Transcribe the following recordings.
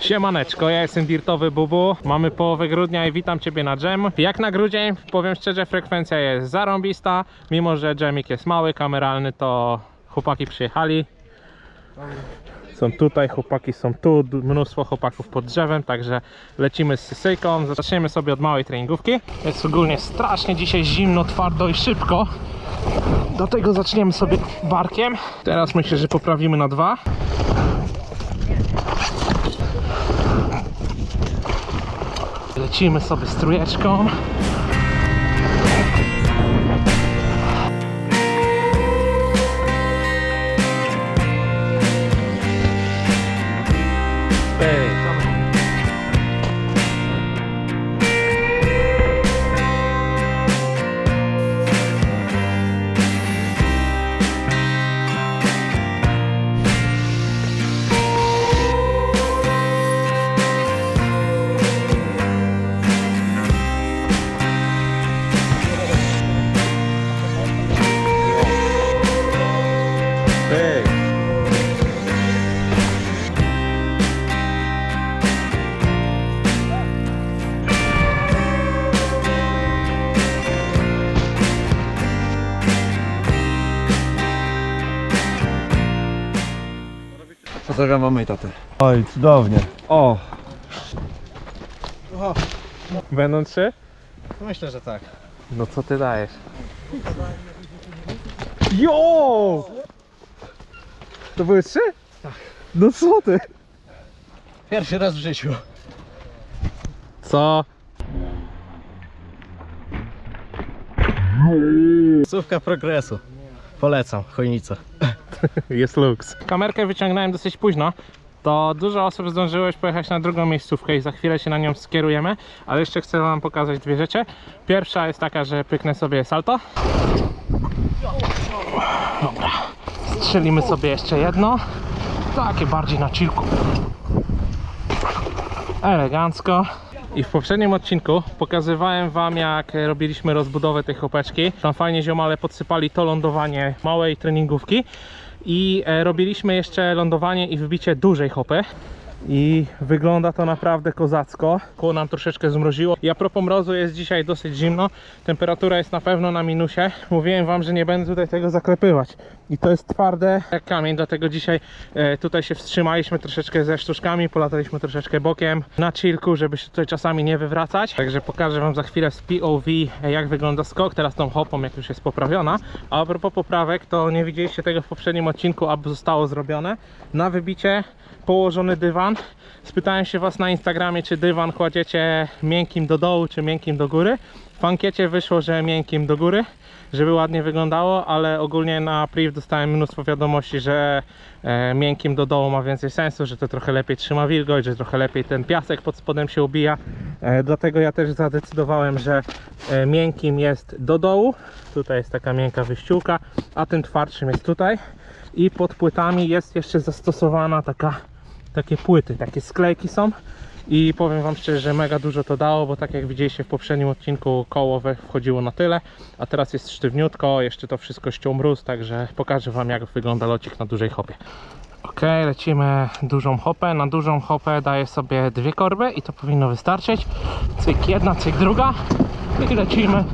Siemaneczko, ja jestem Dirtowy Bubu. Mamy połowę grudnia i witam Ciebie na dżem. Jak na grudzień, powiem szczerze, frekwencja jest zarąbista. Mimo, że dżemik jest mały, kameralny, to chłopaki przyjechali. Są tutaj, chłopaki są tu, mnóstwo chłopaków pod drzewem, także lecimy z sysyjką. Zaczniemy sobie od małej treningówki. Jest ogólnie strasznie dzisiaj zimno, twardo i szybko. Do tego zaczniemy sobie barkiem. Teraz myślę, że poprawimy na dwa. Lecimy sobie z trójeczką. Pozdrawiam mamy i tatę. Oj, cudownie. O! Będą trzy? Myślę, że tak. No co ty dajesz? Jo! To były trzy? Tak. No co ty? Pierwszy raz w życiu. Co? Słówka progresu. Polecam, chojnica. Jest luks. Kamerkę wyciągnąłem dosyć późno. To dużo osób zdążyło już pojechać na drugą miejscówkę i za chwilę się na nią skierujemy, ale jeszcze chcę wam pokazać dwie rzeczy. Pierwsza jest taka, że pyknę sobie salto. Dobra. Strzelimy sobie jeszcze jedno. Takie bardziej na chillku. Elegancko. I w poprzednim odcinku pokazywałem wam jak robiliśmy rozbudowę tej chopeczki. Tam fajnie ziomale podsypali to lądowanie małej treningówki i e, robiliśmy jeszcze lądowanie i wybicie dużej hopy. I wygląda to naprawdę kozacko. Koło nam troszeczkę zmroziło. I a propos mrozu jest dzisiaj dosyć zimno. Temperatura jest na pewno na minusie. Mówiłem wam, że nie będę tutaj tego zaklepywać. I to jest twarde jak kamień, dlatego dzisiaj e, tutaj się wstrzymaliśmy troszeczkę ze sztuczkami, polataliśmy troszeczkę bokiem na chillku, żeby się tutaj czasami nie wywracać. Także pokażę wam za chwilę z POV e, jak wygląda skok, teraz tą hopą jak już jest poprawiona. A a propos poprawek, to nie widzieliście tego w poprzednim odcinku, aby zostało zrobione. Na wybicie położony dywan. Spytałem się was na Instagramie, czy dywan kładziecie miękkim do dołu, czy miękkim do góry. W ankiecie wyszło, że miękkim do góry, żeby ładnie wyglądało, ale ogólnie na priv dostałem mnóstwo wiadomości, że e, miękkim do dołu ma więcej sensu, że to trochę lepiej trzyma wilgoć, że trochę lepiej ten piasek pod spodem się ubija. E, dlatego ja też zadecydowałem, że e, miękkim jest do dołu. Tutaj jest taka miękka wyściółka, a tym twardszym jest tutaj. I pod płytami jest jeszcze zastosowana taka takie płyty, takie sklejki są i powiem wam szczerze, że mega dużo to dało, bo tak jak widzieliście w poprzednim odcinku koło wchodziło na tyle, a teraz jest sztywniutko, jeszcze to wszystko ściął mróz, także pokażę wam jak wygląda locik na dużej hopie. Ok, lecimy dużą hopę. Na dużą hopę daję sobie dwie korby i to powinno wystarczyć. Cyk jedna, cyk druga i lecimy.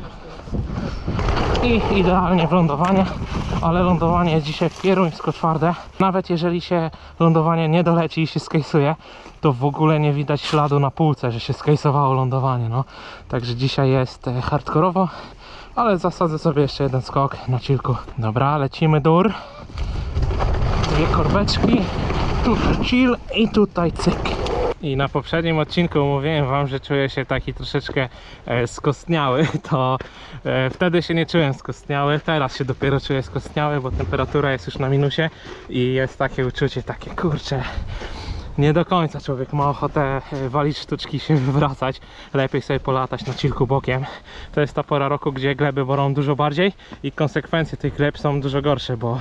I idealnie w lądowanie, ale lądowanie jest dzisiaj pieruńsko twarde. Nawet jeżeli się lądowanie nie doleci i się skejsuje, to w ogóle nie widać śladu na półce, że się skejsowało lądowanie. No. Także dzisiaj jest e, hardkorowo, ale zasadzę sobie jeszcze jeden skok na chillku. Dobra, lecimy dur. Dwie korbeczki, tutaj chill i tutaj cyk. I na poprzednim odcinku mówiłem wam, że czuję się taki troszeczkę e, skostniały, to e, wtedy się nie czułem skostniały, teraz się dopiero czuję skostniały, bo temperatura jest już na minusie i jest takie uczucie, takie kurcze. Nie do końca człowiek ma ochotę e, walić sztuczki się wywracać. Lepiej sobie polatać na cilku bokiem. To jest ta pora roku, gdzie gleby borą dużo bardziej i konsekwencje tych gleb są dużo gorsze, bo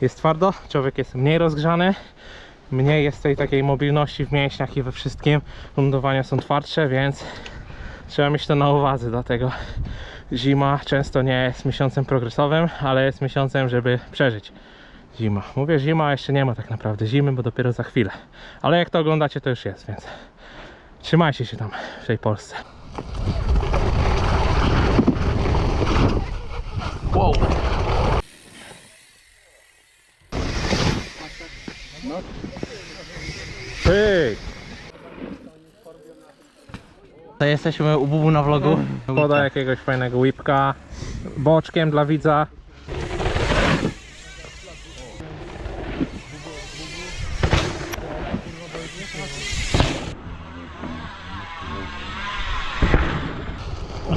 jest twardo, człowiek jest mniej rozgrzany, mniej jest tej takiej mobilności w mięśniach i we wszystkim. Lądowania są twardsze, więc trzeba mieć to na uwadze. Dlatego zima często nie jest miesiącem progresowym, ale jest miesiącem, żeby przeżyć. Zima. Mówię zima, a jeszcze nie ma tak naprawdę zimy, bo dopiero za chwilę. Ale jak to oglądacie, to już jest, więc trzymajcie się tam w tej Polsce. Wow. Pyk. To jesteśmy u Bubu na vlogu. Poda jakiegoś fajnego whipka boczkiem dla widza.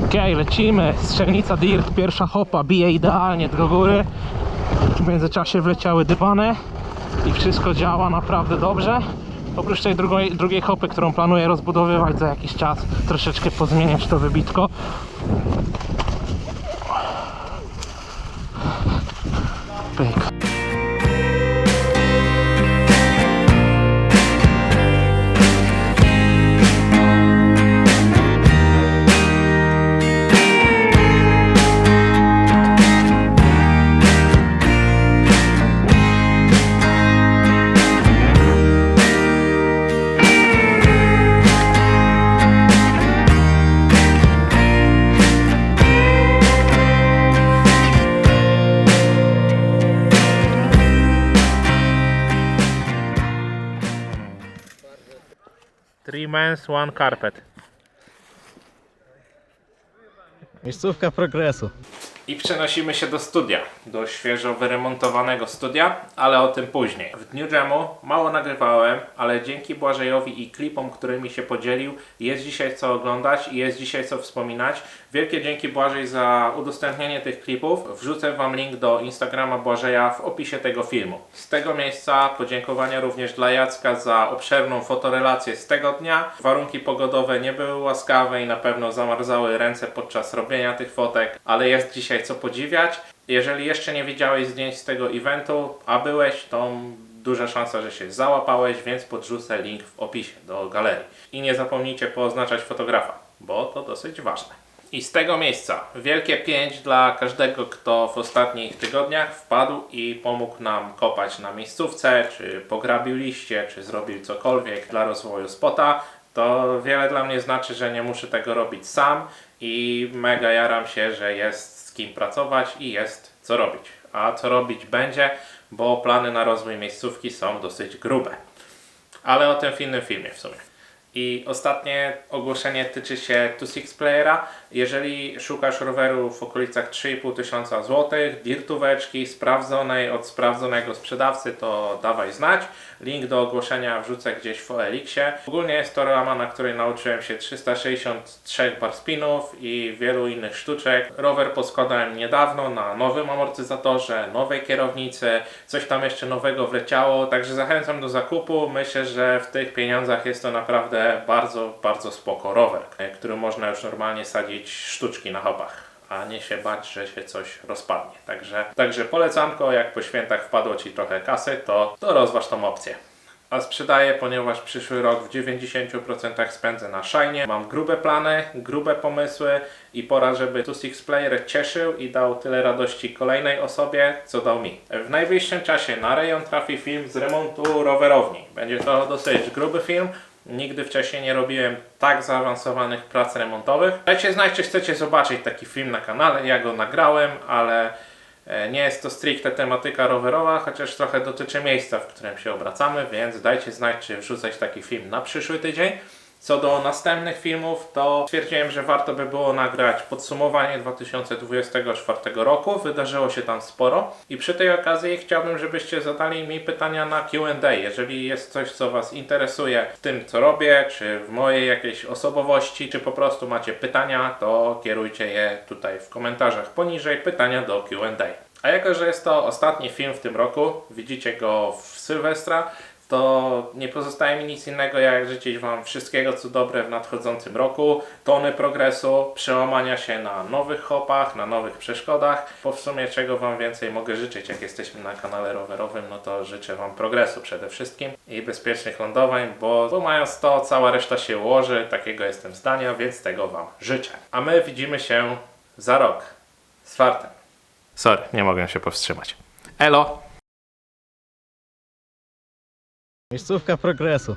Okej, lecimy. Strzelnica Dirt, pierwsza hopa, bije idealnie do góry. W międzyczasie wleciały dybany i wszystko działa naprawdę dobrze. Oprócz tej drugiej, drugiej hopy, którą planuję rozbudowywać za jakiś czas, troszeczkę pozmieniać to wybitko. Mens, one carpet. Miejscówka progresu. I przenosimy się do studia, do świeżo wyremontowanego studia, ale o tym później. W dniu dżemu mało nagrywałem, ale dzięki Błażejowi i klipom, którymi się podzielił, jest dzisiaj co oglądać i jest dzisiaj co wspominać. Wielkie dzięki Błażej za udostępnienie tych klipów. Wrzucę Wam link do Instagrama Błażeja w opisie tego filmu. Z tego miejsca podziękowania również dla Jacka za obszerną fotorelację z tego dnia. Warunki pogodowe nie były łaskawe i na pewno zamarzały ręce podczas robienia tych fotek, ale jest dzisiaj co podziwiać. Jeżeli jeszcze nie widziałeś zdjęć z tego eventu, a byłeś, to duża szansa, że się załapałeś, więc podrzucę link w opisie do galerii. I nie zapomnijcie pooznaczać fotografa, bo to dosyć ważne. I z tego miejsca wielkie pięć dla każdego, kto w ostatnich tygodniach wpadł i pomógł nam kopać na miejscówce, czy pograbił liście, czy zrobił cokolwiek dla rozwoju spota. To wiele dla mnie znaczy, że nie muszę tego robić sam i mega jaram się, że jest kim pracować i jest co robić. A co robić będzie, bo plany na rozwój miejscówki są dosyć grube. Ale o tym w innym filmie w sumie. I ostatnie ogłoszenie tyczy się 2.6 Playera. Jeżeli szukasz roweru w okolicach 3,5 tysiąca złotych, dirtóweczki sprawdzonej od sprawdzonego sprzedawcy, to dawaj znać. Link do ogłoszenia wrzucę gdzieś w OLX-ie. Ogólnie jest to rama, na której nauczyłem się 363 bar spinów i wielu innych sztuczek. Rower poskładałem niedawno na nowym amortyzatorze, nowej kierownicy, coś tam jeszcze nowego wleciało, także zachęcam do zakupu. Myślę, że w tych pieniądzach jest to naprawdę bardzo, bardzo spoko rower, e, który można już normalnie sadzić sztuczki na hopach. A nie się bać, że się coś rozpadnie. Także, także polecanko, jak po świętach wpadło Ci trochę kasy, to, to rozważ tą opcję. A sprzedaję, ponieważ przyszły rok w 90% spędzę na szajnie. Mam grube plany, grube pomysły i pora, żeby tu Six Player cieszył i dał tyle radości kolejnej osobie, co dał mi. W najbliższym czasie na rejon trafi film z remontu rowerowni. Będzie to dosyć gruby film. Nigdy wcześniej nie robiłem tak zaawansowanych prac remontowych. Dajcie znać, czy chcecie zobaczyć taki film na kanale. Ja go nagrałem, ale E, Nie jest to stricte tematyka rowerowa, chociaż trochę dotyczy miejsca, w którym się obracamy, więc dajcie znać, czy wrzucać taki film na przyszły tydzień. Co do następnych filmów, to stwierdziłem, że warto by było nagrać podsumowanie 2024 roku. Wydarzyło się tam sporo i przy tej okazji chciałbym, żebyście zadali mi pytania na Q&A. Jeżeli jest coś, co Was interesuje w tym, co robię, czy w mojej jakiejś osobowości, czy po prostu macie pytania, to kierujcie je tutaj w komentarzach poniżej. Pytania do Q&A. A jako, że jest to ostatni film w tym roku, widzicie go w Sylwestra, to nie pozostaje mi nic innego jak życzyć Wam wszystkiego co dobre w nadchodzącym roku, tony progresu, przełamania się na nowych hopach, na nowych przeszkodach, bo w sumie czego Wam więcej mogę życzyć, jak jesteśmy na kanale rowerowym, no to życzę Wam progresu przede wszystkim i bezpiecznych lądowań, bo, bo mając to, cała reszta się ułoży, takiego jestem zdania, więc tego Wam życzę. A my widzimy się za rok z fartem. Sorry, nie mogę się powstrzymać. Elo! Miejscówka progresu.